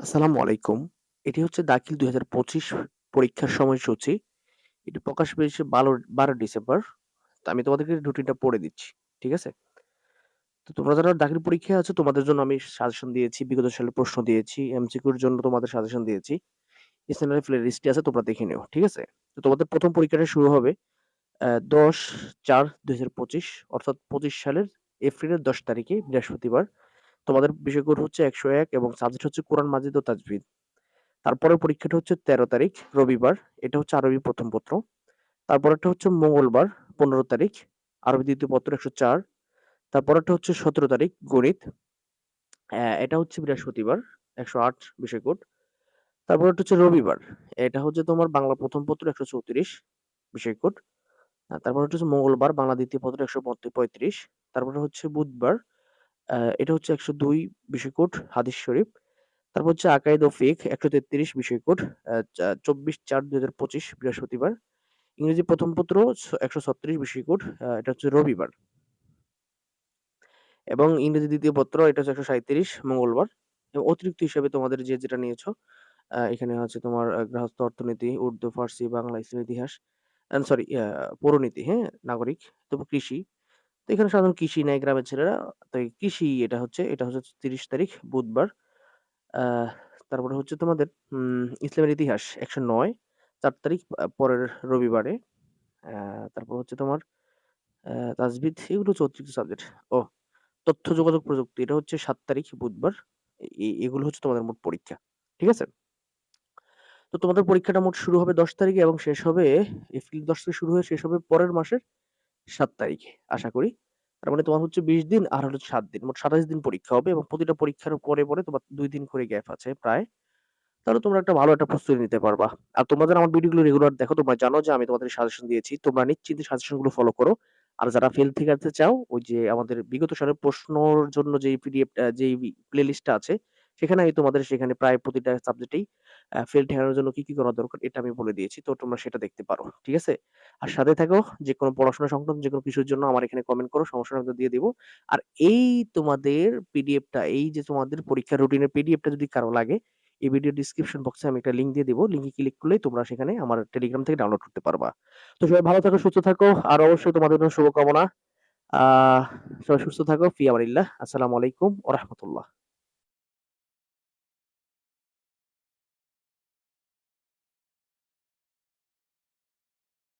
আসসালামু আলাইকুম। এটি হচ্ছে দাখিল ২০২৫ পরীক্ষার সময়সূচি। এটি প্রকাশ পেয়েছে বালো ১২ ডিসেম্বর। তো আমি তোমাদেরকে রুটিনটা পড়ে দিচ্ছি। ঠিক আছে? তো তোমরা যারা দাখিল পরীক্ষায় আছো তোমাদের জন্য আমি সাজেশন দিয়েছি, বিগত সালের প্রশ্ন দিয়েছি, এমসিকিউর জন্য তোমাদের সাজেশন দিয়েছি। স্ট্যান্ডার্ড প্লেলিস্টে আছে তোমরা দেখে নিও। ঠিক আছে? তো তোমাদের প্রথম পরীক্ষাটা শুরু হবে অ্যা ১০/৪/২০২৫ অর্থাৎ ২৫ সালের এপ্রিলের ১০ তারিখে বৃহস্পতিবার। তোমাদের বিষয় হচ্ছে ১০১ এবং সাবজেক্ট হচ্ছে কোরআন মাজিদ ও তাজবিদ। তারপরের পরীক্ষাটা হচ্ছে ১৩ তারিখ, রবিবার। এটা হচ্ছে আরবি প্রথম পত্র। তারপরেরটা হচ্ছে মঙ্গলবার ১৫ তারিখ আরবি দ্বিতীয় পত্র ১০৪। তারপরেরটা হচ্ছে ১৭ তারিখ, গণিত। অ্যা এটা হচ্ছে বৃহস্পতিবার ১০৮ বিষয় কোড। তারপরেরটা হচ্ছে রবিবার। এটা হচ্ছে তোমার বাংলা প্রথম পত্র ১৩৪ বিষয় কোড। আ তারপরেরটা হচ্ছে মঙ্গলবার, বাংলা দ্বিতীয় পত্র ১৩৫। তারপরে হচ্ছে বুধবার এটা হচ্ছে ১০২ বিষয় কোড হাদিস শরীফ। তারপর হচ্ছে আকাইদ ও ফিকহ ১৩৩ বিষয় কোড আ চা ২৪/৪/২০২৫ বৃহস্পতিবার। ইংরেজি ১ম পত্র ছ ১৩৬ বিষয় কোড এটা হচ্ছে রবিবার। এবং ইংরেজি ২য় পত্র এটা হচ্ছে ১৩৭ মঙ্গলবার। এবং অতিরিক্ত হিসাবে তোমাদের যে যেটা নিয়েছ এখানে হচ্ছে তোমার গৃহস্থ অর্থনীতি, উর্দু, ফার্সি, বাংলা, ইসলাম ইতিহাস সরি পৌরনীতি, হ্যাঁ? নাগরিক, তারপর কৃষি। এখানে সাধারণ কৃষি নেয় গ্রামের ছেলেরা। তো কৃষি এটা হচ্ছে, এটা হচ্ছে ৩০ তারিখ বুধবার। তারপরে হচ্ছে তোমাদের ইসলামের ইতিহাস ১০৯ ৪ তারিখ পরের রবিবারে। তারপর হচ্ছে তোমার তাজবিদ এগুলো হচ্ছে অতিরিক্ত সাবজেক্ট। ও তথ্য যোগাযোগ প্রযুক্তি এটা হচ্ছে সাত তারিখ বুধবার। এগুলো হচ্ছে তোমাদের মোট পরীক্ষা। ঠিক আছে? তো তোমাদের পরীক্ষাটা মোট শুরু হবে ১০ তারিখে এবং শেষ হবে এপ্রিল ১০ থেকে শুরু হয়ে শেষ হবে পরের মাসের ৭ তারিখে আশা করি। তার মানে তোমার হচ্ছে ২০ দিন আর হলো ৭ দিন। মোট ২৭ দিন পরীক্ষা হবে এবং প্রতিটা পরীক্ষার পরে, পরে তোমার ২ দিন করে গ্যাপ আছে প্রায়। তাহলে তোমরা একটা ভালো একটা প্রস্তুতি নিতে পারবা। আর তোমরা যারা আমার ভিডিওগুলো রেগুলার দেখো তোমরা জানো যে আমি তোমাদের সাজেশন দিয়েছি। তোমরা নিশ্চিন্তে সাজেশনগুলো ফলো করো। আর যারা ফেল থেকে আসতে চাও ওই যে আমাদের বিগত সালের প্রশ্নর জন্য যেই পিডিএফ যেই প্লেলিস্টটা আছে সেখানে আমি তোমাদের সেখানে প্রায় প্রতিটা সাবজেক্টেই ফেল ঠেকানোর জন্য কি, কি করা দরকার এটা আমি বলে দিয়েছি। তো তোমরা সেটা দেখতে পারো। ঠিক আছে? আর সাথে থাকো যেকোনো পড়াশোনা সংক্রান্ত যেকোনো কিছুর জন্য আমার এখানে কমেন্ট করো। সমস্যা আমি দিয়ে দিব। আর এই তোমাদের পিডিএফটা এই যে তোমাদের পরীক্ষার রুটিনের পিডিএফটা যদি কারও লাগে এই ভিডিও ডিসক্রিপশন বক্সে আমি একটা লিঙ্ক দিয়ে দিব। লিংকে ক্লিক করলেই তোমরা সেখানে আমার টেলিগ্রাম থেকে ডাউনলোড করতে পারবা। তো সবাই ভালো থাকো, সুস্থ থাকো। আর অবশ্যই তোমাদের জন্য শুভকামনা। সবাই সুস্থ থাকো। ফি আমানিল্লাহ। আসসালামু আলাইকুম ওয়া রাহমাতুল্লাহ।